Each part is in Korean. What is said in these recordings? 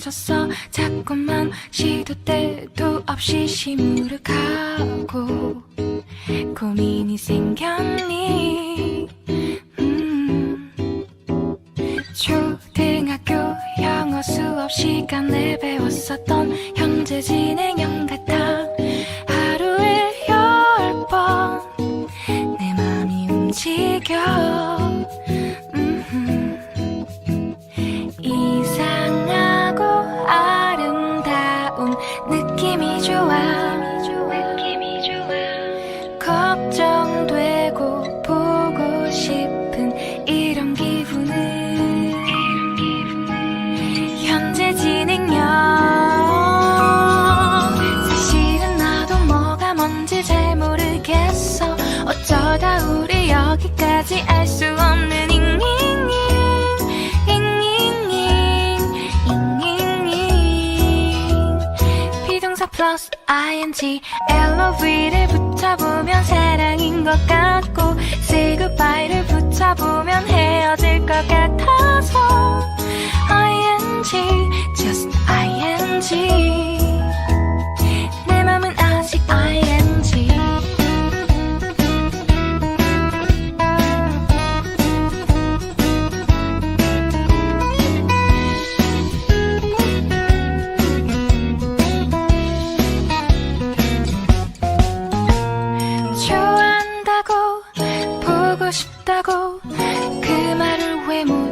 졌어. 자꾸만 시도 때도 없이 시무룩하고 고민이 생겼니? 음. 초등학교 영어 수업 시간에 배웠었던 현재 진행형 같아 우리 여기까지 알 수 없는 잉잉잉 잉잉잉 잉잉잉 비동사 플러스 ing LOV를 붙여보면 사랑인 것 같고 싶다고 그 말을 왜 못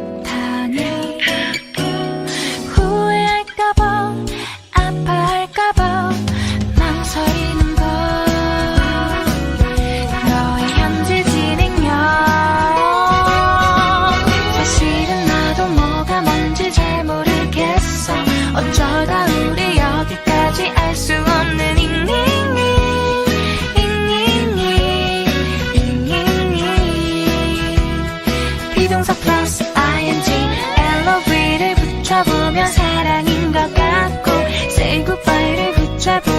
비동사 플러스 ing LOV를 붙여보면 사랑인 것 같고 say goodbye를 것